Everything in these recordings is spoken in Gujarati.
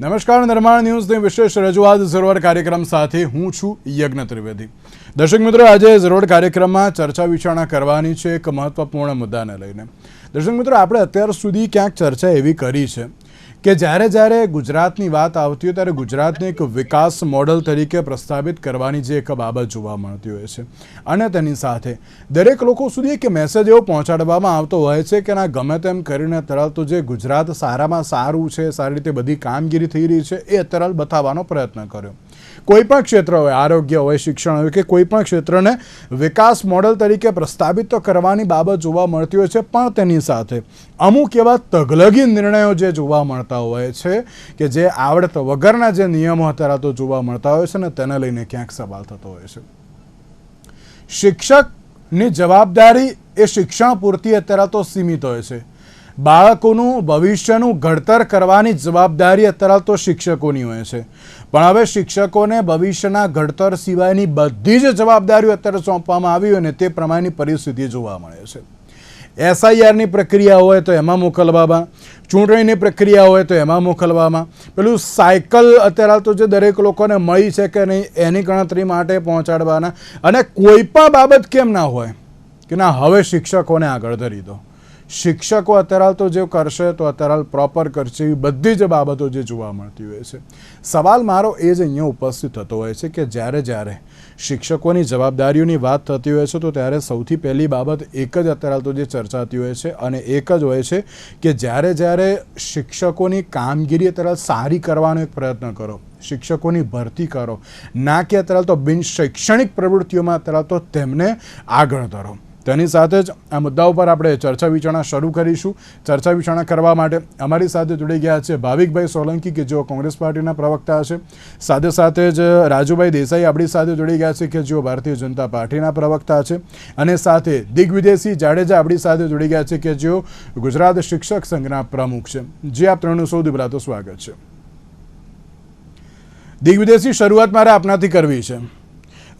નમસ્કાર, નિર્માણ ન્યૂઝની વિશેષ રજૂઆત ઝરોડ કાર્યક્રમ સાથે હું છું યજ્ઞ ત્રિવેદી. દર્શક મિત્રો, આજે ઝરોડ કાર્યક્રમમાં ચર્ચા વિચારણા કરવાની છે એક મહત્વપૂર્ણ મુદ્દાને લઈને. દર્શક મિત્રો, આપણે અત્યાર સુધી ક્યાંક ચર્ચા એવી કરી છે કે જ્યારે જ્યારે ગુજરાતની વાત આવતી હોય ત્યારે ગુજરાતને એક વિકાસ મોડલ તરીકે પ્રસ્થાપિત કરવાની જે એક બાબત જોવા મળતી હોય છે. અને તેની સાથે દરેક લોકો સુધી એક મેસેજ એવો પહોંચાડવામાં આવતો હોય છે કે ના ગમે તેમ કરીને તરત જે ગુજરાત સારામાં સારું છે, સારી રીતે બધી કામગીરી થઈ રહી છે એ તરલ બતાવવાનો પ્રયત્ન કર્યો. કોઈ પણ ક્ષેત્ર હોય, આરોગ્ય હોય, શિક્ષણ હોય કે કોઈ પણ ક્ષેત્રને વિકાસ મોડલ તરીકે પ્રસ્થાપિત કરવાની બાબત જોવા મળતી હોય છે, પણ તેની સાથે અમુક એવા તગલગી નિર્ણયો જે જોવા મળતા હોય છે કે જે આવડત વગરના જે નિયમો અત્યારે તો જોવા મળતા હોય છે ને તેને લઈને ક્યાંક સવાલ થતો હોય છે. શિક્ષકની જવાબદારી એ શિક્ષણ પૂરતી અત્યારે તો સીમિત હોય છે. બાળકોનું ભવિષ્યનું ઘડતર કરવાની જવાબદારી અત્યારે તો શિક્ષકોની હોય છે. પણ હવે શિક્ષકોને ભવિષ્યના ઘડતર સિવાયની બધી જ જવાબદારીઓ અત્યારે સોંપવામાં આવી હોય ને તે પ્રમાણેની પરિસ્થિતિ જોવા મળે છે. એસઆઈઆરની પ્રક્રિયા હોય તો એમાં મોકલવામાં, ચૂંટણીની પ્રક્રિયા હોય તો એમાં મોકલવામાં. પેલું સાયકલ અત્યારે તો જે દરેક લોકોને મળી છે કે નહીં, એની ગણતરી માટે પહોંચાડવાના. અને કોઈ પણ બાબત કેમ ના હોય, કે ના, હવે શિક્ષકોને આગળ ધરી દો. શિક્ષકો અત્યારે તો જે કરશે તો અત્યારે પ્રોપર કરશે એવી બધી જ બાબતો જે જોવા મળતી હોય છે. સવાલ મારો એ જ અહીંયા ઉપસ્થિત થતો હોય છે કે જ્યારે જ્યારે શિક્ષકોની જવાબદારીઓની વાત થતી હોય છે તો ત્યારે સૌથી પહેલી બાબત એક જ અત્યારે તો જે ચર્ચાતી હોય છે અને એક જ હોય છે કે જ્યારે જ્યારે શિક્ષકોની કામગીરી અત્યારે સારી કરવાનો એક પ્રયત્ન કરો, શિક્ષકોની ભરતી કરો, ના કે અત્યારે તો બિન શૈક્ષણિક પ્રવૃત્તિઓમાં અત્યારે તો તેમને આગળ ધરો. તેની સાથે જ આ મુદ્દા ઉપર આપણે ચર્ચા વિચારણા શરૂ કરીશું. ચર્ચા વિચારણા કરવા માટે અમારી સાથે જોડી ગયા છે ભાવિકભાઈ સોલંકી, કે જેઓ કોંગ્રેસ પાર્ટીના પ્રવક્તા છે. સાથે સાથે જ રાજુભાઈ દેસાઈ આપણી સાથે જોડી ગયા છે, કે જેઓ ભારતીય જનતા પાર્ટીના પ્રવક્તા છે. અને સાથે દિગ્વિદેશી જાડેજા આપણી સાથે જોડી ગયા છે, કે જેઓ ગુજરાત શિક્ષક સંઘના પ્રમુખ છે. જે આપ ત્રણનું સૌથી પહેલાં તો સ્વાગત છે. દિગ્વિદેશી શરૂઆત મારે આપનાથી કરવી છે.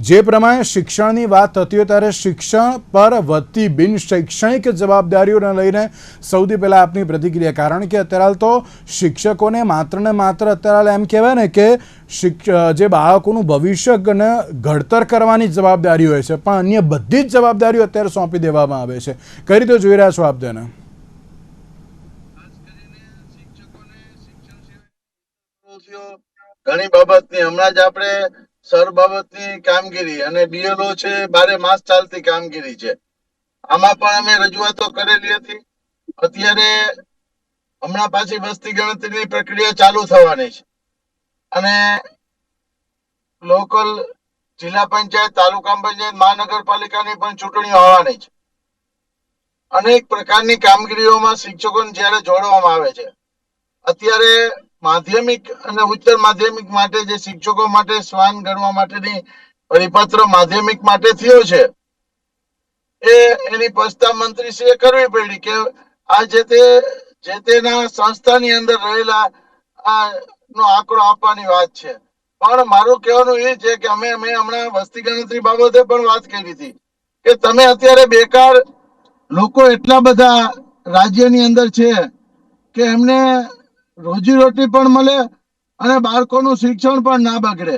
જે પ્રમાણે શિક્ષણની વાત થતી હોય ત્યારે શિક્ષણ પર વધતી બિન શૈક્ષણિક જવાબદારીઓને લઈને સૌથી પહેલાં આપની પ્રતિક્રિયા. કારણ કે અત્યારે તો શિક્ષકોને માત્ર ને માત્ર અત્યારે એમ કહેવાય ને કે શિક્ષ, જે બાળકોનું ભવિષ્ય ઘડતર કરવાની જવાબદારી હોય છે, પણ અન્ય બધી જ જવાબદારીઓ અત્યારે સોંપી દેવામાં આવે છે. કઈ રીતે જોઈ રહ્યા છો આપ તેને? ઘણી બાબતની. હમણાં જ આપણે સર બાબતની કામગીરી અને બીએલઓ છે, બારે માસ ચાલતી કામગીરી છે. આમાં પણ અમે રજૂઆતો કરેલી હતી. અત્યારે હમણાં પાછી વસ્તી ગણતરીની પ્રક્રિયા ચાલુ થવાની છે. અને લોકલ જિલ્લા પંચાયત, તાલુકા પંચાયત, મહાનગરપાલિકાની પણ ચૂંટણીઓ આવવાની છે. અનેક પ્રકારની કામગીરીઓમાં શિક્ષકોને જ્યારે જોડવામાં આવે છે. અત્યારે માધ્યમિક અને ઉચ્ચતર માધ્યમિક માટે જે શિક્ષકો માટે શ્વાન ગણવા માટેની પરિપત્ર માધ્યમિક માટે થયો છે, એ એની પ્રસ્તાવ મંત્રીશ્રીએ કરવી પડી કે આ જે તે, જે તેના સંસ્થાની અંદર રહેલા નો આંકડો આપવાની વાત છે. પણ મારું કહેવાનું એ છે કે અમે અમે હમણાં વસ્તી ગણતરી બાબતે પણ વાત કરી હતી કે તમે અત્યારે બેકાર લોકો એટલા બધા રાજ્યની અંદર છે કે એમને રોજીરોટી પણ મળે અને બાળકોનું શિક્ષણ પણ ના બગડે.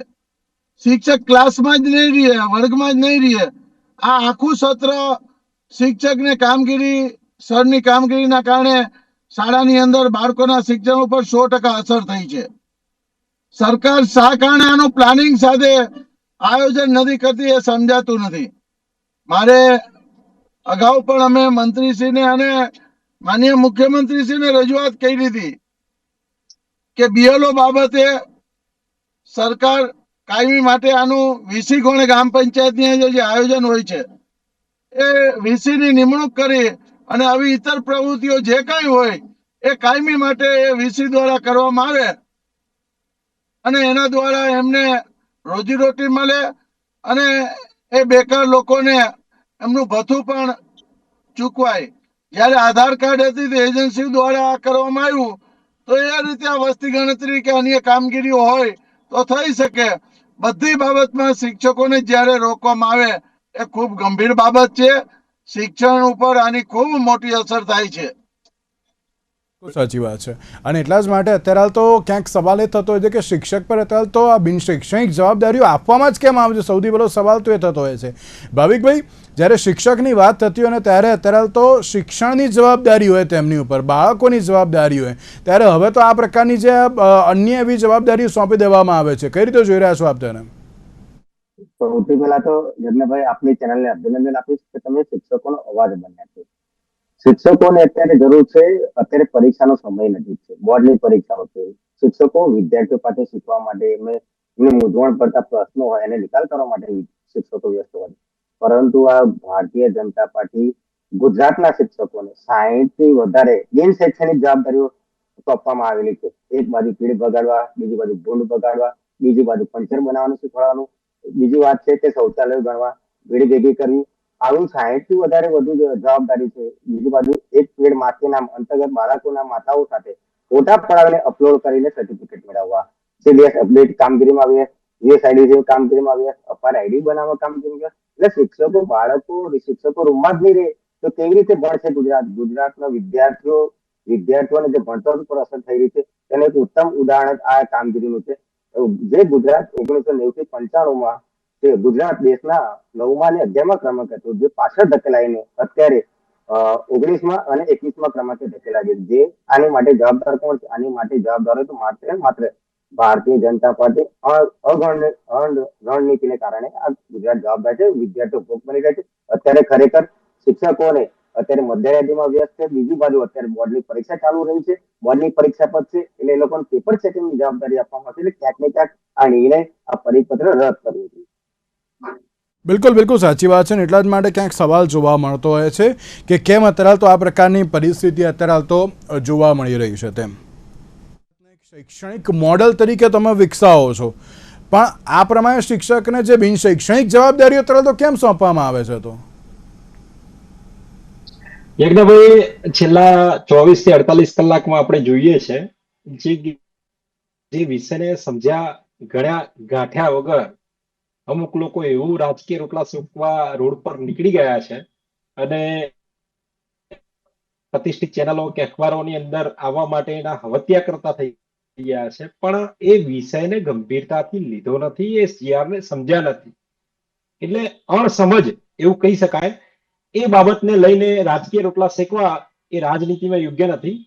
શિક્ષક ક્લાસમાં જ નહીં રહે વર્ગમાં જ નહીં રહે આ આખું સત્ર શિક્ષકને કામગીરી, સરની કામગીરીના કારણે શાળાની અંદર બાળકોના શિક્ષણ ઉપર સો ટકા અસર થઈ છે. સરકાર શા કારણે આનું પ્લાનિંગ સાથે આયોજન નથી કરતી એ સમજાતું નથી. મારે અગાઉ પણ અમે મંત્રીશ્રીને અને માનનીય મુખ્યમંત્રીશ્રીને રજૂઆત કરી હતી. કે બીએલઓ બાબતે સરકાર કાયમી માટે આનું વીસી ગોણે ગ્રામ પંચાયતની જે આયોજન હોય છે, એ વીસીની નિમણૂક કરી અને આવી ઇતર પ્રવૃત્તિઓ જે કાંઈ હોય, એ કાયમી માટે એ વીસી દ્વારા કરવામાં આવે. અને એના દ્વારા એમને રોજીરોટી મળે અને એ બેકાર લોકોને એમનું ભથ્થું પણ ચૂકવાય. જ્યારે આધાર કાર્ડ હતી તે એજન્સી દ્વારા આ કરવામાં આવ્યું. તો એ રીતે આ વસ્તી ગણતરી કે અન્ય કામગીરીઓ હોય તો થઈ શકે. બધી બાબતમાં શિક્ષકોને જ્યારે રોકવામાં આવે, એ ખૂબ ગંભીર બાબત છે. શિક્ષણ ઉપર આની ખૂબ મોટી અસર થાય છે. સાચી વાત છે. અને એટલા જ માટે અત્યારે હાલ તો ક્યાંક સવાલ એ થતો હોય છે કે શિક્ષક પર અત્યારે તો આ બિનશૈક્ષણિક જવાબદારીઓ આપવામાં જ કેમ આવે છે? સૌથી પહેલો સવાલ તો એ થતો હોય છે. ભાવિકભાઈ, જ્યારે શિક્ષકની વાત થતી હોય ને ત્યારે અત્યારે તો શિક્ષણની જવાબદારી હોય તેમની ઉપર, બાળકોની જવાબદારી હોય. ત્યારે હવે તો આ પ્રકારની જે અન્ય એવી જવાબદારીઓ સોંપી દેવામાં આવે છે. કઈ રીતે જોઈ રહ્યા છો આપ તેને? સૌથી પહેલા તો યજ્ઞભાઈ આપની ચેનલને અભિનંદન આપીશ કે તમે શિક્ષકોનો અવાજ બન્યા છે. શિક્ષકોને અત્યારે જરૂર છે, અત્યારે પરીક્ષાનો સમય નજીક છે. બોર્ડની પરીક્ષાઓ છે. શિક્ષકો વિદ્યાર્થીઓ પાસે શીખવા માટે એમને એમને મૂંઝવણ પડતા પ્રશ્નો હોય એને નિકાલ કરવા માટે શિક્ષકો વ્યસ્ત હોય પરંતુ આ ભારતીય જનતા પાર્ટી ગુજરાતના શિક્ષકોને સાહીઠથી વધારે બિન શૈક્ષણિક જવાબદારીઓ સોંપવામાં આવેલી છે. એક બાજુ પીડ બગાડવા બીજી બાજુ ભૂંડ બગાડવા બીજી બાજુ પંચર બનાવવાનું શીખવાડવાનું. બીજી વાત છે કે શૌચાલય ગણવા, ભીડ ભેગી કરવી આવું સાહીઠથી વધારે વધુ જવાબદારી છે. બીજી બાજુ, એક પેડ માટેના અંતર્ગત બાળકોના માતાઓ સાથે ફોટા પડાવીને અપલોડ કરીને સર્ટિફિકેટ મેળવવા. સીડીએસ અપડેટ કામગીરીમાં આવ્યા યુએસઆઈડી કામગીરીમાં આવ્યા, અપાર આઈડી બનાવવા કામગીરી એટલે શિક્ષકો, બાળકો, શિક્ષકો રૂમમાં જ નહીં રહે. તો કેવી રીતે ભણશે ગુજરાત? ગુજરાતના વિદ્યાર્થીઓ, વિદ્યાર્થીઓને જે ભણતર ઉપર અસર થઈ રહી છે, તેનું એક ઉત્તમ ઉદાહરણ આ કામગીરીનું છે. જે ગુજરાત ઓગણીસો નેવું થી પંચાણું માં તે ગુજરાત દેશના નવમા અને અગિયારમા ક્રમાંક હતું, જે પાછળ ધકેલાઈને અત્યારે ઓગણીસમાં અને એકવીસમાં ક્રમાંકે ધકેલા છે. જે આની માટે જવાબદાર કોણ છે? આની માટે જવાબદાર તો માત્ર માત્ર ભારતીય જનતા પાર્ટી રણનીતિને કારણે આ ગુજરાત જવાબદાર છે, વિદ્યાર્થીઓ ભોગ બની રહ્યા છે. અત્યારે ખરેખર શિક્ષકોને અત્યારે મધ્યરાત્રિમાં વ્યસ્ત છે, બીજી બાજુ અત્યારે બોર્ડની પરીક્ષા ચાલુ રહી છે. બોર્ડની પરીક્ષા પતશે એટલે એ લોકોને પેપર ચેકિંગની જવાબદારી આપવામાં આવશે. એટલે ક્યાંક ને ક્યાંક આ નિર્ણય, આ પરિપત્ર રદ કરવો જોઈએ. બિલકુલ બિલકુલ સાચી વાત છે ને. એટલા જ માટે ક્યાંક સવાલ જોવા મળતો હોય છે કે કેમ અત્યારે તો આ પ્રકારની પરિસ્થિતિ અત્યારે તો જોવા મળી રહી છે તેમ. શૈક્ષણિક મોડલ તરીકે તમે વિકસાવો છો. પણ આ પ્રમાણે શિક્ષકને જે બિન શૈક્ષણિક જવાબદારીઓ અત્યારે તો કેમ સોંપવામાં આવે છે તો? યજ્ઞભાઈ છેલ્લા ચોવીસથી અડતાલીસ કલાકમાં આપણે જોઈએ છે, જે જે વિષયને સમજ્યા, ગણ્યા ગાંઠ્યા વગર અમુક લોકો એવું રાજકીય રોટલા સૂકવા રોડ પર નીકળી ગયા છે અને પ્રતિષ્ઠિત ચેનલો કે અખબારોની અંદર આવવા માટેના હવત્યા કરતા થઈ ગયા છે. પણ એ વિષયને ગંભીરતાથી લીધો નથી, એ સીઆરને સમજ્યા નથી. એટલે અણસમજ એવું કહી શકાય, એ બાબતને લઈને રાજકીય રોટલા શેકવા એ રાજનીતિમાં યોગ્ય નથી.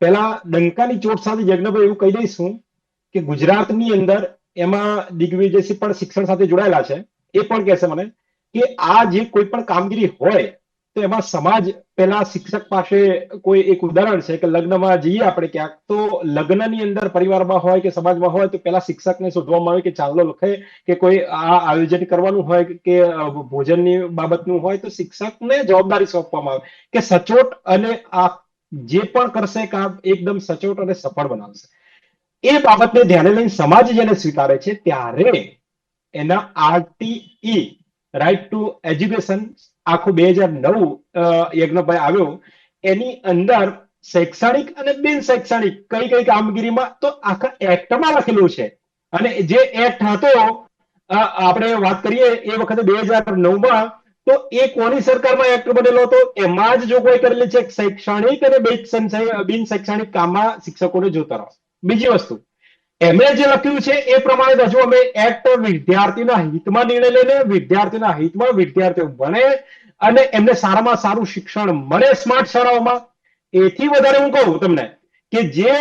પહેલા ડંકાની ચોટ સાથે યજ્ઞભાઈ એવું કહી દઈશું કે ગુજરાતની અંદર એમાં દિગ્વિજયસિંહ પણ શિક્ષણ સાથે જોડાયેલા છે. એ પણ કહેશે મને કે આ જે કોઈ પણ કામગીરી હોય, તો એમાં સમાજ પેલા શિક્ષક પાસે કોઈ એક ઉદાહરણ છે કે લગ્નમાં જઈએ આપણે ક્યાંક, તો લગ્નની અંદર પરિવારમાં હોય કે સમાજમાં હોય, તો પેલા શિક્ષકને શોધવામાં આવે કે ચાંદલો લખે કે કોઈ આ આયોજન કરવાનું હોય કે ભોજનની બાબતનું હોય, તો શિક્ષકને જવાબદારી સોંપવામાં આવે કે સચોટ અને આ જે પણ કરશે કામ એકદમ સચોટ અને સફળ બનાવશે. એ બાબતને ધ્યાને લઈને સમાજ જેને સ્વીકારે છે ત્યારે એના આરટીઈ રાઈટ ટુ એજ્યુકેશન આખું બે હજાર નવ યજ્ઞભાઈ આવ્યો. એની અંદર શૈક્ષણિક અને બિન શૈક્ષણિક કઈ કઈ કામગીરીમાં તો આખા એક્ટમાં લખેલું છે. અને જે એક્ટ હતો આપણે વાત કરીએ એ વખતે બે હજાર નવમાં, તો એ કોની સરકારમાં એક્ટ બનેલો હતો? એમાં જ જોગવાઈ કરેલી છે શૈક્ષણિક અને બિન શૈક્ષણિક કામમાં શિક્ષકોને જોતા રહો. બીજી વસ્તુ, એમણે જે લખ્યું છે એ પ્રમાણે હજુ અમે એક્ટ વિદ્યાર્થીના હિતમાં નિર્ણય લઈને વિદ્યાર્થીના હિતમાં વિદ્યાર્થીઓ ભણે અને એમને સારામાં સારું શિક્ષણ મળે સ્માર્ટ શાળાઓમાં, એથી વધારે હું કહું તમને કે જે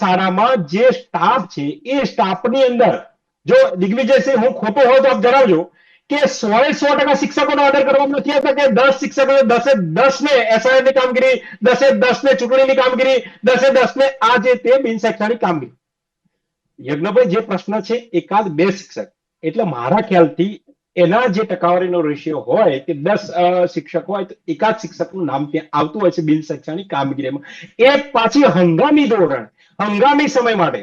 શાળામાં જે સ્ટાફ છે એ સ્ટાફની અંદર, જો દિગ્વિજયસિંહ હું ખોટો હોય તો આપ જણાવજો કે સોએ સો ટકા શિક્ષકોનો ઓર્ડર કરવામાં નથી આવતા કે દસ શિક્ષકો દસે દસ ને એસઆઈ ની કામગીરી, દસે દસ ને ચૂંટણીની કામગીરી, દસે દસ ને આ જે તે બિનશૈક્ષણિક કામગીરી. યજ્ઞભાઈ, જે પ્રશ્ન છે, એકાદ બે શિક્ષક. એટલે મારા ખ્યાલથી એના જે ટકાવારીનો રેશિયો હોય કે દસ શિક્ષક હોય તો એકાદ શિક્ષકનું નામ ત્યાં આવતું હોય છે બિન શૈક્ષણિક કામગીરીમાં. એ પાછી હંગામી ધોરણ, હંગામી સમય માટે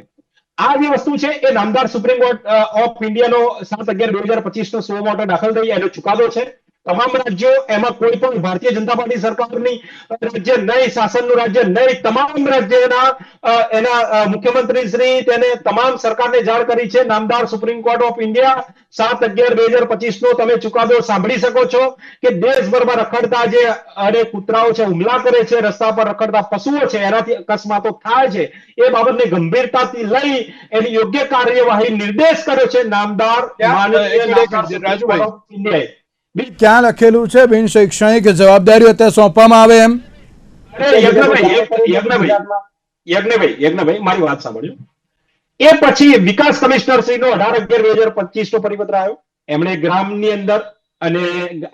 આ જે વસ્તુ છે, એ નામદાર સુપ્રીમ કોર્ટ ઓફ ઇન્ડિયાનો સાત અગિયાર બે હજાર પચીસ નો સો મોટો દાખલ થઈ, એનો ચુકાદો છે. તમામ રાજ્યો એમાં કોઈ પણ ભારતીય જનતા પાર્ટી સરકારની રાજ્ય નહીં શાસનનું રાજ્ય નહીં તમામ રાજ્યના એના મુખ્યમંત્રી શ્રી તેને તમામ સરકારને જાણ કરી છે નામદાર સુપ્રીમ કોર્ટ ઓફ ઇન્ડિયા સાત અગિયાર બે હજાર પચીસ નો તમે ચુકાદો સાંભળી શકો છો કે દેશભરમાં રખડતા જે અરે કૂતરાઓ છે હુમલા કરે છે રસ્તા પર રખડતા પશુઓ છે એનાથી અકસ્માતો થાય છે એ બાબતને ગંભીરતાથી લઈ એની યોગ્ય કાર્યવાહી નિર્દેશ કર્યો છે નામદાર રાજુભાઈ. ક્યાં લખેલું છે? બિન શૈક્ષણિક જવાબદારીઓ અત્યારે સોંપવામાં આવે એમ. યજ્ઞભાઈ યજ્ઞભાઈ મારી વાત સાંભળ્યો એ પછી વિકાસ કમિશનર શ્રીનો અઢાર અગિયાર બે હજાર પચીસ નો પરિપત્ર આવ્યો. એમણે ગ્રામની અંદર અને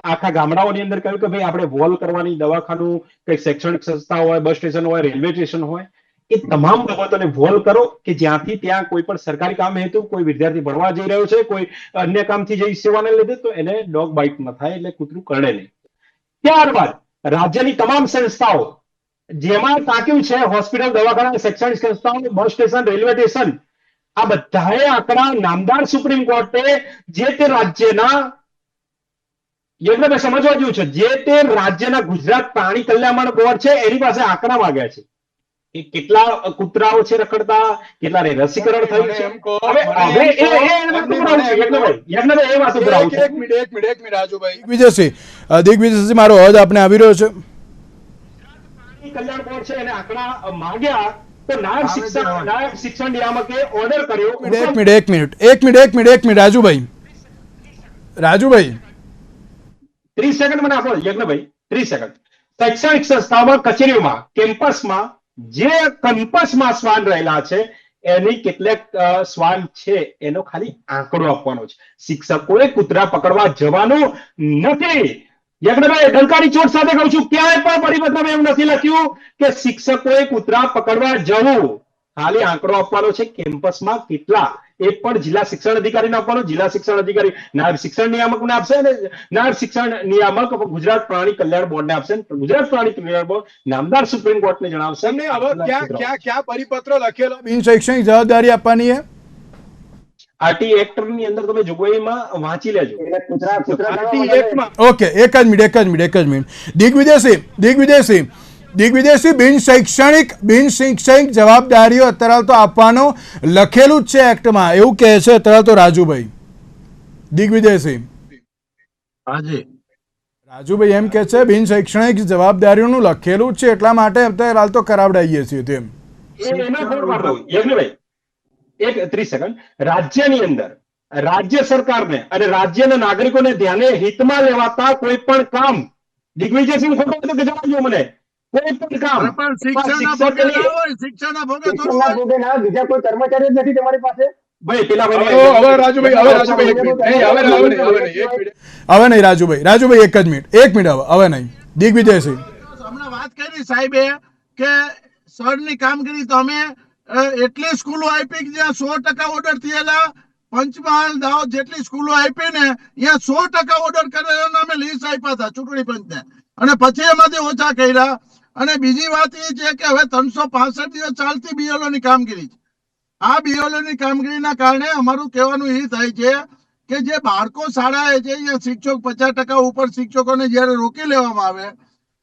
આખા ગામડાઓની અંદર કહ્યું કે ભાઈ આપણે વોલ કરવાની દવાખાનું, કઈ શૈક્ષણિક સંસ્થા હોય, બસ સ્ટેશન હોય, રેલવે સ્ટેશન હોય એ તમામ બાબતોને વોલ્વ કરો કે જ્યાંથી ત્યાં કોઈ પણ સરકારી કામ હેતુ, કોઈ વિદ્યાર્થી ભણવા જઈ રહ્યો છે, કોઈ અન્ય કામથી જઈ સેવાને લીધે, તો એને ડોગ બાઇટ ન થાય એટલે કૂતરું કરડે નહીં. ત્યારબાદ રાજ્યની તમામ સંસ્થાઓ, જેમાં તાક્યું છે હોસ્પિટલ, દવાખાના, શૈક્ષણિક સંસ્થાઓ, બસ સ્ટેશન, રેલવે સ્ટેશન, આ બધાએ આંકડા નામદાર સુપ્રીમ કોર્ટે જે તે રાજ્યના યજ્ઞભાઈ સમજવા જેવું છે, જે તે રાજ્યના ગુજરાત પ્રાણી કલ્યાણ બોર્ડ છે, એની પાસે આંકડા માંગ્યા છે. કે કેટલા કૂતરાઓ છે રખડતા કેટલા રસીકરણ થયું છે? હવે એ એ વાત. યજ્ઞભાઈ એ વાત એક મિનિટ એક મિનિટ એક મિનિટ રાજુભાઈ. દિગ્વિજયસિંહ દિગ્વિજયસિંહ મારો અવાજ આપને આવી રહ્યો છે? કલ્યાણ બોર્ડ છે એને આંકડા માંગ્યા તો નાયબ શિક્ષણ નાયબ શિક્ષણ નિયામકે ઓર્ડર કર્યો. એક મિનિટ એક મિનિટ એક મિનિટ એક મિનિટ એક મિનિટ એક મિનિટ રાજુભાઈ. રાજુભાઈ. ત્રીસ સેકન્ડ મને આપો યજ્ઞભાઈ ત્રીસ સેકન્ડ. શૈક્ષણિક સંસ્થાઓમાં કચેરીઓમાં કેમ્પસમાં જે કંપસમાં શ્વાન રહેલા છે, એની કેટલેક શ્વાન છે, એનો ખાલી આંકડો આપવાનો છે. શિક્ષકોએ કૂતરા પકડવા જવાનું નથી. યજ્ઞભાઈ ચોટ સાથે કહું છું, ક્યાંય પણ પરિપત્રમાં એવું નથી લખ્યું કે શિક્ષકોએ કૂતરા પકડવા જવું. ખાલી આંકડો આપવાનો છે, કેમ્પસમાં કેટલા એ પણ જિલ્લા શિક્ષણ અધિકારીને આપવાનો. જિલ્લા શિક્ષણ અધિકારી નાયબ શિક્ષણ નિયામકને આપશે અને નાયબ શિક્ષણ નિયામક ગુજરાત પ્રાણી કલ્યાણ બોર્ડને આપશે. ગુજરાત પ્રાણી કલ્યાણ બોર્ડ નામદાર સુપ્રીમ કોર્ટને જણાવશે. તમને હવે ક્યાં ક્યાં ક્યાં પરિપત્ર લખેલો? બિન શૈક્ષણિક જવાબદારી આપવાની છે આરટી એક્ટની અંદર તમે જોગવાઈમાં વાંચી લેજો. ઓકે એક જ મિનિટ એક જ મિનિટ એક જ મિનિટ. દિગ્વિજયસિંહ દિગ્વિજયસિંહ દિગ્વિજયસિંહ બિન શૈક્ષણિક બિન શૈક્ષણિક જવાબદારીઓ અત્યારે તો આપવાનું લખેલું જ છે એક્ટમાં. એવું કહે છે અત્યારે તો રાજુભાઈ. દિગ્વિદેશી હાજી રાજુભાઈ એમ કે છે બિન શૈક્ષણિક જવાબદારીઓનું લખેલું જ છે એટલા માટે અત્યારે હાલ તો કરાવડાવીએ છીએ તેમ. એક ત્રીસ સેકન્ડ. રાજ્યની અંદર રાજ્ય સરકારને અને રાજ્યના નાગરિકોને ધ્યાને હિતમાં લેવાતા કોઈ પણ કામ. દિગ્વિજયસિંહ ખોટો જણાવજો મને. કોઈ પણ કામ. શિક્ષણના ભોગે ના હોય શિક્ષણના ભોગે થોડું શિક્ષણના હોય. ભોગે ના બીજા કોઈ કર્મચારી જ નથી તમારી પાસે? હવે નહીં હવે હવે નહીં હવે નહીં એક મિનિટ. હવે નહીં રાજુભાઈ રાજુભાઈ એક જ મિનિટ એક મિનિટ હવે હવે નહીં. દિગ્વિજયસિંહ હમણાં વાત કરી સાહેબે કે સરની કામગીરી તો અમે એટલી સ્કૂલો આપી કે જ્યાં સો ટકા ઓર્ડર થયેલા પંચમહાલ દાહોદ જેટલી સ્કૂલો આપી ને ત્યાં સો ટકા ઓર્ડર કરેલા અમે લીસ આપ્યા હતા ચૂંટણી પંચને. અને પછી એમાંથી ઓછા કર્યા. અને બીજી વાત એ છે કે હવે ત્રણસો પાસઠ દિવસ ચાલતી BLO ની કામગીરી છે. આ BLO ની કામગીરીના કારણે અમારું કહેવાનું એ થાય છે કે જે બાળકો શાળાએ છે એ શિક્ષક પચાસ ટકા ઉપર શિક્ષકોને જ્યારે રોકી લેવામાં આવે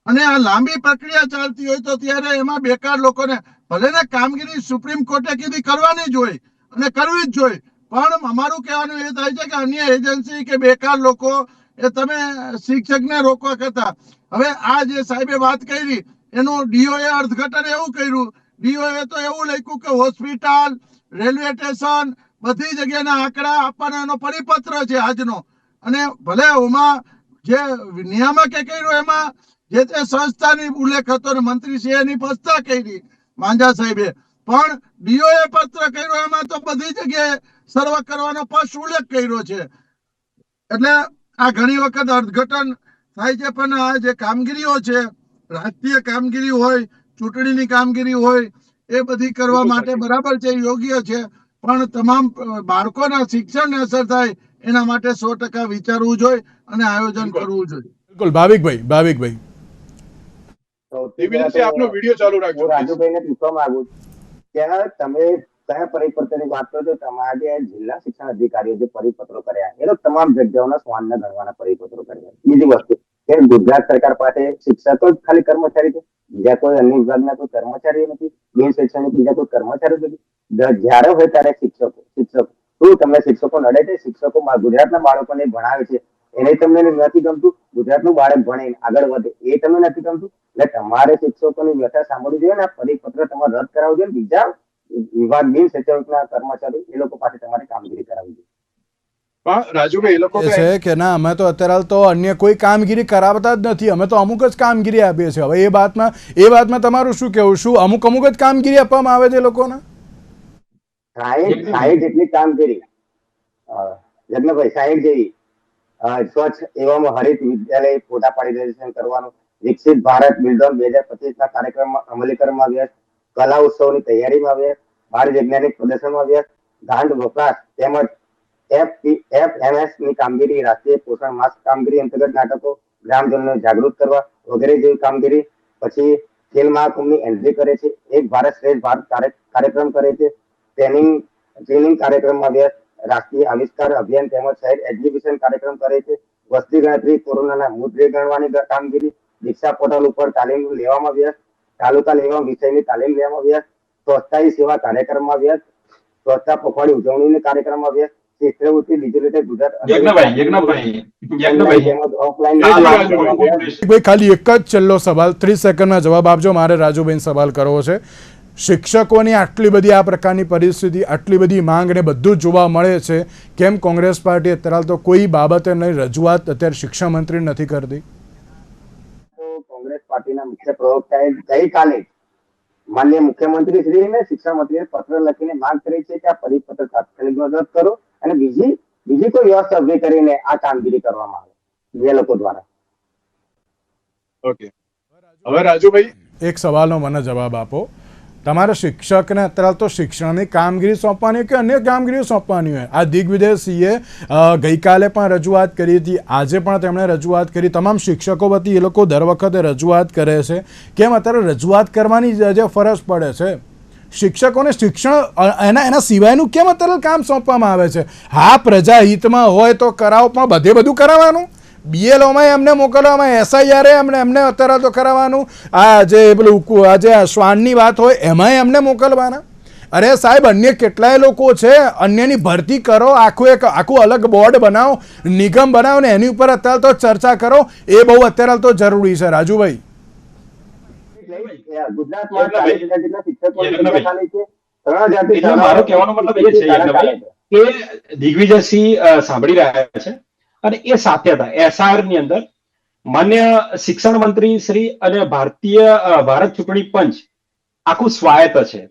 અને આ લાંબી પ્રક્રિયા ચાલતી હોય તો ત્યારે એમાં બેકાર લોકોને ભલે ને કામગીરી સુપ્રીમ કોર્ટે કીધી કરવાની જ હોય અને કરવી જ જોઈએ પણ અમારું કહેવાનું એ થાય છે કે અન્ય એજન્સી કે બેકાર લોકો એ તમે શિક્ષકને રોકવા કરતા. હવે આ જે સાહેબે વાત કરી એનું ડીઓએ અર્થઘટન એવું કર્યું. ડીઓએ તો એવું લખ્યું કે હોસ્પિટલ, રેલવે સ્ટેશન, બધી જગ્યાના આંકડા આપવાનો એનો પરિપત્ર છે આજનો. અને ભલે એમાં જે નિયામકે કર્યું એમાં, જે તે સંસ્થાની ઉલ્લેખ હતો ને મંત્રી એની પસ્તા કરી માંજા સાહેબે. પણ ડીઓએ પત્ર કર્યો એમાં તો બધી જગ્યાએ સર્વ કરવાનો પક્ષ ઉલ્લેખ કર્યો છે. એટલે આ ઘણી વખત અર્થઘટન થાય છે, પણ આ જે કામગીરીઓ છે રાજકીય કામગીરી હોય ચૂંટણીની કામગીરી હોય એ બધી કરવા માટે બરાબર છે યોગ્ય છે. પણ તમામ બાળકોના શિક્ષણને અસર થાય એના માટે સો ટકા વિચારવું જોઈએ અને આયોજન કરવું જોઈએ. બિલકુલ. ભાવિકભાઈ ભાવિકભાઈ. પહેલા આપનો વીડિયો ચાલુ રાખજો. રાજુભાઈને પૂછવા માંગુ છું. કે તમે કયા પરિપત્રની વાત કરો છો? તમારા જે જિલ્લા શિક્ષણ અધિકારીઓ જે પરિપત્રો કર્યા એ તો તમામ જગ્યાઓના શ્વાનના ગણવાના પરિપત્રો કર્યા. બીજી વસ્તુ કે ગુજરાત સરકાર પાસે શિક્ષકો જ ખાલી કર્મચારી છે? બીજા કોઈ અન્ય વિભાગના કોઈ કર્મચારીઓ નથી? બિન શૈક્ષણિક બીજા કોઈ કર્મચારીઓ નથી? જ્યારે હોય ત્યારે શિક્ષકો શિક્ષકો. શું તમને શિક્ષકો નડે છે? શિક્ષકો ગુજરાતના બાળકોને ભણાવે છે. એને તમને નથી ગમતું? ગુજરાતનું બાળક ભણે આગળ વધે. એ તમને નથી ગમતું? એટલે તમારે શિક્ષકોની વ્યથા સાંભળવી જોઈએ ને. પરિપત્ર તમારે રદ કરાવવું જોઈએ. બીજા વિભાગ બિન શૈક્ષણિકના કર્મચારી, એ લોકો પાસે તમારે કામગીરી કરાવવી જોઈએ. પણ રાજુભાઈ એ લોકો છે કે ના અમે તો અત્યારે હાલ તો અન્ય કોઈ કામગીરી કરાવતા જ નથી. અમે તો અમુક જ કામગીરી આપીએ છીએ. હવે એ વાતમાં એ વાતમાં તમારું શું કેવું શું અમુક અમુક જ કામગીરી આપવામાં આવે છે લોકોને? સાહેબ સાહેબ જેટલી કામગીરી અ, જગનભાઈ સાહીઠ જેવી સ્વચ્છ એવામાં હરિત વિદ્યાલય ફોટા પાડી રજીસ્ટ્રેશન કરવાનું. વિકસિત ભારત બિલ્ડોન બે હજાર પચીસ ના કાર્યક્રમમાં અમલીકરણમાં વ્યસ્ત કલા ઉત્સવની તૈયારીમાં વ્યસ્ત બાળ વૈજ્ઞાનિક પ્રદર્શનમાં વ્યસ્ત ગાંઠ વપરાશ તેમજ એફએમએસની કામગીરી, રાષ્ટ્રીય પોષણ માસ કામગીરી, અંતર્ગત નાટકો, ગ્રામજનોને જાગૃત કરવા વગેરે જેવી કામગીરી. પછી ખેલ મહાકુંભની એન્ટ્રી કરે છે. એક ભારત શ્રેષ્ઠ ભારત કાર્યક્રમ કરે છે. ટ્રેનિંગ ટ્રેનિંગ કાર્યક્રમમાં વ્યસ્ત રાષ્ટ્રીય આવિષ્કાર અભિયાન તેમજ શહેર એક્ઝિબિશન કાર્યક્રમ કરે છે. વસ્તી ગણતરી, કોરોનાના મૃતદેહ ગણવાની કામગીરી, દીક્ષા પોર્ટલ ઉપર તાલીમ લેવામાં વ્યસ્ત, તાલુકા લેવા વિષયની તાલીમ લેવામાં વ્યસ્ત સ્વચ્છતા સેવા કાર્યક્રમમાં વ્યસ્ત, સ્વચ્છતા પખવાડી ઉજવણીના કાર્યક્રમમાં વ્યસ્ત ખાલી એક જ છેલ્લો સવાલ ત્રીસ સેકન્ડમાં જવાબ આપજો મારે સવાલ કરવો છે. શિક્ષકોની આટલી બધી આ પ્રકારની પરિસ્થિતિ આટલી બધી માંગ ને બધું જોવા મળે છે કેમ કોંગ્રેસ પાર્ટી અત્યારે તો કોઈ બાબતે નહીં રજૂઆત અત્યારે શિક્ષણ મંત્રી નથી કરતી? કોંગ્રેસ પાર્ટીના મુખ્ય પ્રવક્તાએ ગઈકાલે માનનીય મુખ્યમંત્રી શ્રીને શિક્ષણ મંત્રીને પત્ર લખીને માંગ કરી છે કે આ પરિપત્ર તાત્કાલિક રદ કરો. અને બીજી બીજી કોઈ વ્યવસ્થા ઊભી કરીને આ કામગીરી કરવામાં આવે જે લોકો દ્વારા. ઓકે હવે રાજુભાઈ? એક સવાલનો મને જવાબ આપો. તમારે શિક્ષકને અત્યારે તો શિક્ષણની કામગીરી સોંપવાની હોય કે અન્ય કામગીરીઓ સોંપવાની હોય? આ દિગ્વિજયસિંહે અ, ગઈકાલે પણ રજૂઆત કરી હતી. આજે પણ તેમણે રજૂઆત કરી. તમામ શિક્ષકો વતી એ લોકો દર વખતે રજૂઆત કરે છે. કેમ? અત્યારે રજૂઆત કરવાની જે ફરજ પડે છે. શિક્ષકોને શિક્ષણ એના એના સિવાયનું કેમ અત્યારે કામ સોંપવામાં આવે છે? હા પ્રજા હિતમાં હોય તો કરાવો, પણ બધે બધું કરાવવાનું. બીએલઓમાં એમને મોકલવામાં એસઆઈઆરે એમને એમને અત્યારે તો કરાવવાનું. આ જે પેલું આ જે શ્વાનની વાત હોય, એમાંય એમને મોકલવાના. અરે સાહેબ, અન્ય કેટલાય લોકો છે, અન્યની ભરતી કરો, આખું એક, આખું અલગ બોર્ડ બનાવો, નિગમ બનાવો ને એની ઉપર અત્યારે તો ચર્ચા કરો. એ બહુ અત્યારે તો જરૂરી છે, રાજુભાઈ. મારો કહેવાનો મતલબ એ છે. કે દિગ્વિજય સિંહ સાંભળી રહ્યા છે અને એ સાથે હતા. એસઆરની અંદર માન્ય શિક્ષણ મંત્રી શ્રી અને ભારતીય ભારત ચૂંટણી પંચ આખું સ્વાયત્ત છે.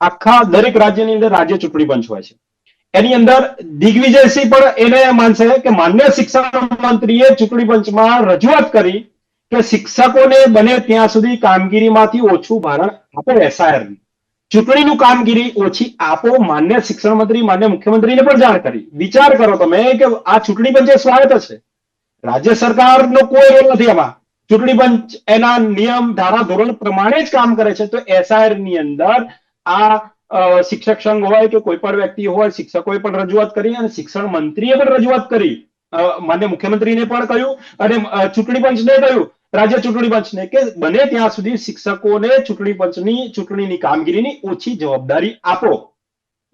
આખા દરેક રાજ્યની અંદર રાજ્ય ચૂંટણી પંચ હોય છે. એની અંદર દિગ્વિજયસિંહ પણ એને માનશે કે માન્ય શિક્ષણ મંત્રીએ ચૂંટણી પંચમાં રજૂઆત કરી કે શિક્ષકોને બને ત્યાં સુધી કામગીરીમાંથી ઓછું ભારણ આપો એસઆઈઆર ચૂંટણીનું કામગીરી ઓછી આપો, માન્ય શિક્ષણ મંત્રી, માન્ય મુખ્યમંત્રીને પણ જાણ કરી. વિચાર કરો તમે કે આ ચૂંટણી પંચે એ સ્વાયત્ત છે. રાજ્ય સરકારનો કોઈ રોલ નથી આમાં. ચૂંટણી પંચ એના નિયમ, ધારા, ધોરણ પ્રમાણે જ કામ કરે છે. તો એસઆઈઆરની અંદર આ શિક્ષક સંઘ હોય કે કોઈ પણ વ્યક્તિ હોય, શિક્ષકોએ પણ રજૂઆત કરી અને શિક્ષણ મંત્રીએ પણ રજૂઆત કરી. માન્ય મુખ્યમંત્રીને પણ કહ્યું અને ચૂંટણી પંચને કહ્યું રાજ્ય ચૂંટણી પંચને કે બને ત્યાં સુધી શિક્ષકોને ચૂંટણી પંચની ચૂંટણીની કામગીરીની ઓછી જવાબદારી આપો.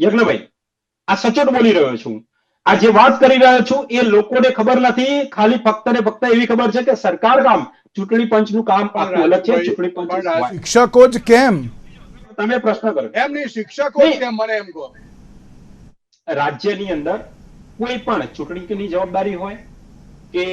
યજ્ઞભાઈ આ સચોટ બોલી રહ્યો છું. આ જે વાત કરી રહ્યો છું એ લોકોને ખબર નથી ખાલી ફક્ત ને ફક્ત એવી ખબર છે કે સરકાર કામ ચૂંટણી પંચનું કામ અલગ છે ચૂંટણી પંચ શિક્ષકો જ કેમ? તમે પ્રશ્ન કરો. એમ નહીં શિક્ષકો કેમ મને એમ કહો. રાજ્યની અંદર કોઈ પણ ચૂંટણીની જવાબદારી હોય કે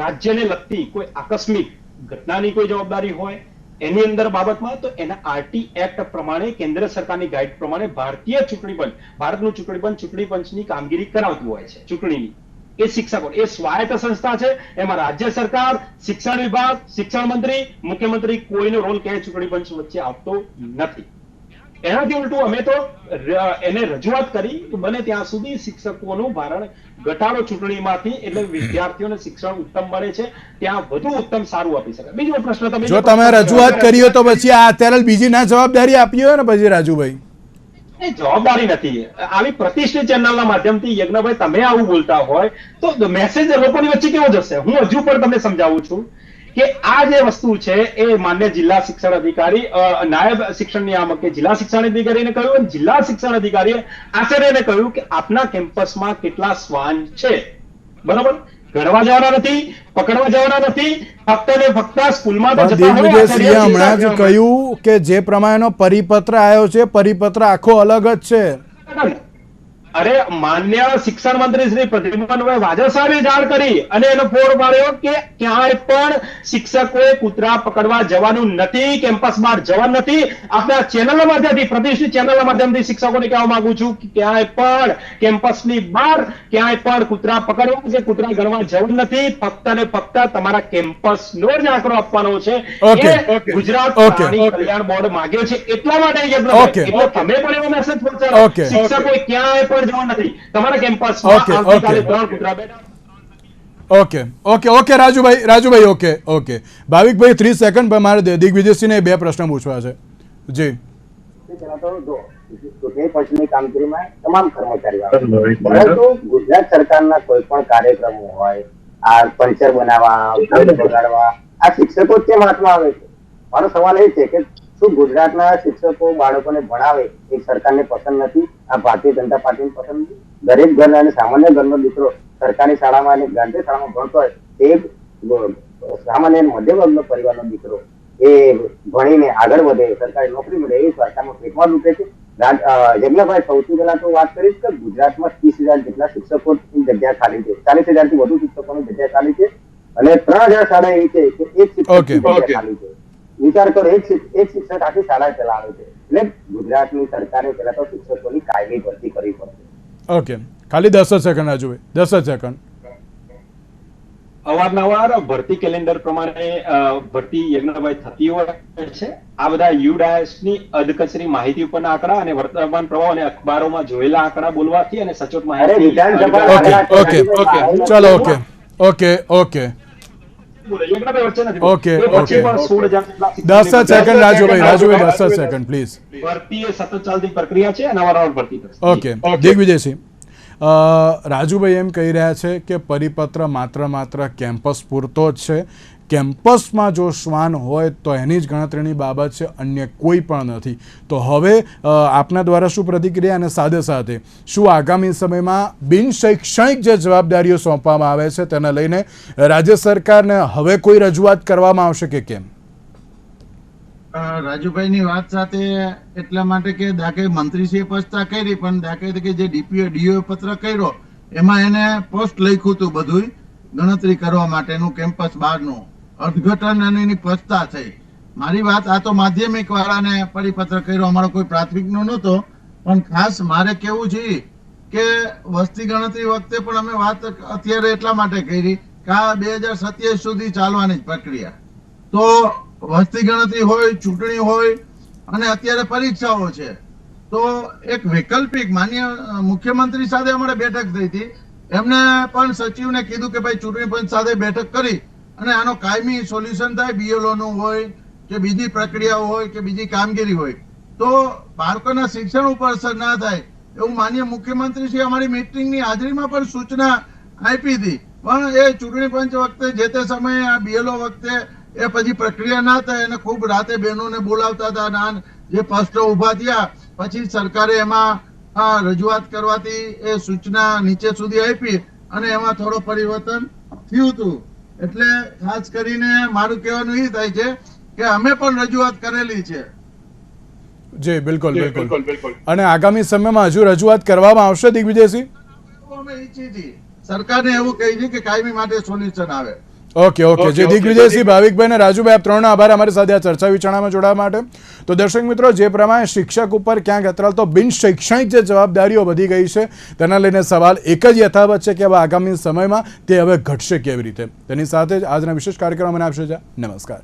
રાજ્યને લગતી કોઈ આકસ્મિક ઘટનાની કોઈ જવાબદારી હોય, એની અંદર બાબતમાં તો એના આરટી એક્ટ પ્રમાણે કેન્દ્ર સરકારની ગાઈડ પ્રમાણે ભારતીય ચૂંટણી પંચ, ભારતનું ચૂંટણી પંચ, ચૂંટણી પંચની કામગીરી કરાવતું હોય છે, ચૂંટણીની. એ શિક્ષકો, એ સ્વાયત્ત સંસ્થા છે, એમાં રાજ્ય સરકાર, શિક્ષણ વિભાગ, શિક્ષણ મંત્રી, મુખ્યમંત્રી કોઈનો રોલ ક્યાંય ચૂંટણી પંચ વચ્ચે આવતો નથી. એનાથી ઉલટું અમે તો એને રજૂઆત કરી બને ત્યાં સુધી શિક્ષકોનું ભારણ ઘટાડો ચૂંટણીમાંથી એટલે વિદ્યાર્થીઓને શિક્ષણ ઉત્તમ મળે છે ત્યાં વધુ ઉત્તમ સારું આપી શકાય. બીજો પ્રશ્ન તમે જો તમે રજૂઆત કરી હોય તો પછી આ અત્યારે બીજી ના જવાબદારી આપી હોય ને પછી રાજુભાઈ? એ જવાબદારી નથી. આવી પ્રતિષ્ઠિત ચેનલના માધ્યમથી યજ્ઞભાઈ તમે આવું બોલતા હોય તો મેસેજ લોકોની વચ્ચે કેવો જશે? હું હજુ પણ તમને સમજાવું છું. કે આ જે વસ્તુ છે એ માન્ય જિલ્લા શિક્ષણ અધિકારી નાયબ શિક્ષણ નિયામક કે જિલ્લા શિક્ષણ અધિકારીને કહ્યું અને જિલ્લા શિક્ષણ અધિકારીએ આચાર્યને કહ્યું કે આપના કેમ્પસમાં કેટલા શ્વાન છે. બરાબર? ગણવા જવાના નથી પકડવા જવાના નથી ફક્ત ને ફક્ત સ્કૂલમાં તો જતા હોય હમણાં જ કહ્યું કે જે પ્રમાણેનો પરિપત્ર આવ્યો છે પરિપત્ર આખો અલગ જ છે. અરે માન્ય શિક્ષણ મંત્રી શ્રી પ્રદ્યુમનભાઈ વાજા સાહેબે જાણ કરી અને એનો ફોડ પાડ્યો કે ક્યાંય પણ શિક્ષકોએ કૂતરા પકડવા જવાનું નથી કેમ્પસ બહાર જવાનું નથી. આપણા ચેનલ માધ્યમથી પ્રતિષ્ઠિત ચેનલ માધ્યમથી શિક્ષકોને કહેવા માંગુ છું કે ક્યાંય પણ કેમ્પસની બહાર ક્યાંય પણ કૂતરા પકડવા કે કૂતરા ગણવા જવું નથી. ફક્ત ને ફક્ત તમારા કેમ્પસનો જ આંકડો આપવાનો છે. એ ગુજરાત પ્રાણી કલ્યાણ બોર્ડ માંગ્યો છે એટલા માટે એટલે તમે પણ એવો મેસેજ પહોંચાડો. શિક્ષકો ક્યાંય પણ જવા નથી. તમારા કેમ્પસમાં આવતીકાલે ત્રણ કૂતરા બેઠા. Okay okay okay Rajubhai Rajubhai okay okay Bhavikbhai ત્રીસ સેકન્ડ પર મારે દિગ્વિજયસિંહને બે પ્રશ્ન પૂછવા છે. જી. ચૂંટણી પંચની કામગીરીમાં તમામ કર્મચારીઓ પરંતુ ગુજરાત સરકારના કોઈ પણ કાર્યક્રમો હોય આ પંચર બનાવવા બગાડવા આ શિક્ષકો જ કેમ હાથમાં આવે છે. મારો સવાલ એ છે કે શું ગુજરાતના શિક્ષકો બાળકોને ભણાવે એ સરકારને પસંદ નથી? આ ભારતીય જનતા પાર્ટીને પસંદ નથી? દરેક ઘર અને સામાન્ય ઘરનો દીકરો સરકારી શાળામાં અને ગાંધી શાળામાં ભણતો હોય તે સામાન્ય મધ્યમ વર્ગનો પરિવારનો દીકરો એ ભણીને આગળ વધે સરકારી નોકરી મળે એ સરકારમાં પેટમાં લૂંટે છે. યજ્ઞભાઈ સૌથી પહેલા તો વાત કરીશ કે ગુજરાતમાં ત્રીસ હજાર જેટલા શિક્ષકોની જગ્યા ખાલી છે. ચાલીસ હજારથી વધુ શિક્ષકોની જગ્યા ખાલી છે. અને ત્રણ હજાર શાળા એવી છે કે એક શિક્ષક જગ્યા ખાલી છે. વિચાર કરો એક એક શિક્ષક આખી શાળા ચલાવે છે. એટલે ગુજરાતની સરકારે પહેલા તો શિક્ષકોની કાયમી ભરતી કરવી પડશે. ઓકે. ખાલી દસ જ સેકન્ડ હજુ દસ જ સેકન્ડ. અવારનવાર ભરતી કેલેન્ડર પ્રમાણે ભરતી યજ્ઞભાઈ થતી હોય છે. આ બધા યુડાયસની અધકચરી માહિતી ઉપરના આંકડા અને વર્તમાન પ્રવાહ અને અખબારોમાં જોયેલા આંકડા બોલવાથી અને સચોટ માહિતી ઓકે ઓકે ઓકે. ચલો ઓકે. ઓકે ઓકે યજ્ઞભાઈ વચ્ચે નથી બોલતો. Okay, okay. પણ 16 જેટલા દસ જ સેકન્ડ રાજુભાઈ રાજુભાઈ દસ જ સેકન્ડ પ્લીઝ ભરતી એ સતત ચાલતી પ્રક્રિયા છે અને અવારનવાર ભરતી ઓકે દિગ્વિજયસિંહ અ, રાજુભાઈ એમ કહી રહ્યા છે કે પરિપત્ર માત્ર માત્ર કેમ્પસ પૂરતો જ છે. કેમ્પસમાં જો શ્વાન હોય તો એની જ ગણતરીની બાબત છે, અન્ય કોઈ પણ નથી. તો હવે આપના દ્વારા શું પ્રતિક્રિયા અને સાથે સાથે શું આગામી સમયમાં બિનશૈક્ષણિક જે જવાબદારીઓ સોંપવામાં આવે છે તેને લઈને રાજ્ય સરકારને હવે કોઈ રજૂઆત કરવામાં આવશે કે કેમ? રાજુભાઈની વાત સાથે એટલા માટે કે દાખલે મંત્રીશ્રીએ પસ્તા કરી, પણ દાખલે તરીકે જે ડીપીઓ ડીઓ પત્ર કર્યો, એમાં એને પોસ્ટ લખ્યું હતું બધું ગણતરી કરવા માટેનું કેમ્પસ બહારનું. અર્થઘટન અને એની સ્પષ્ટતા થઈ. મારી વાત આ તો માધ્યમિક વાળાને પરિપત્ર કર્યો, અમારો કોઈ પ્રાથમિકનો નહોતો, પણ ખાસ મારે કેવું છે કે વસ્તી ગણતરી વખતે પણ અમે વાત અત્યારે એટલા માટે કરી કે આ બે હજાર સત્યાવીસ સુધી ચાલવાની જ પ્રક્રિયા. તો વસ્તી ગણતરી હોય, ચૂંટણી હોય અને અત્યારે પરીક્ષાઓ છે. તો એક વૈકલ્પિક માન્ય મુખ્યમંત્રી સાથે અમારે બેઠક થઈ હતી. એમને પણ સચિવને કીધું કે ભાઈ ચૂંટણી પંચ સાથે બેઠક કરી. અને આનો કાયમી સોલ્યુશન થાય, બીએલઓનું હોય કે બીજી પ્રક્રિયાઓ હોય કે બીજી કામગીરી હોય. તો બાળકોના શિક્ષણ ઉપર અસર ના થાય એવું માન્ય મુખ્યમંત્રી શ્રી અમારી મિટિંગની હાજરીમાં પણ સૂચના આપી હતી. પણ એ ચૂંટણી પંચ વખતે જે તે સમયે આ બીએલઓ વખતે એ પછી પ્રક્રિયા ના થાય અને ખૂબ રાતે બહેનોને બોલાવતા હતા નાન જે પ્રશ્નો ઊભા થયા, પછી સરકારે એમાં આ રજૂઆત કરવાથી એ સૂચના નીચે સુધી આપી અને એમાં થોડો પરિવર્તન થયું હતું. એટલે ખાસ કરીને મારું કહેવાનું એ થાય છે કે અમે પણ રજૂઆત કરેલી છે. જી બિલકુલ બિલકુલ. અને આગામી સમયમાં હજુ રજૂઆત કરવામાં આવશે દિગ્વિજયસિંહ? અમે ઈચ્છીએ છીએ. સરકારને એવું કહી છે કે કાયમી માટે સોલ્યુશન આવે. ઓકે ઓકે જે દિગ્વિજયસિંહ ભાવિકભાઈ અને રાજુભાઈ આપ ત્રણનો આભાર અમારી સાથે આ ચર્ચા વિચારણામાં જોડાવા માટે. તો દર્શક મિત્રો જે પ્રમાણે શિક્ષક ઉપર ક્યાંક અત્યારે તો બિન શૈક્ષણિક જે જવાબદારીઓ વધી ગઈ છે તેના લઈને સવાલ એક જ યથાવત છે કે હવે આગામી સમયમાં તે હવે ઘટશે કેવી રીતે? તેની સાથે જ આજના વિશેષ કાર્યક્રમ મને આપશે નમસ્કાર.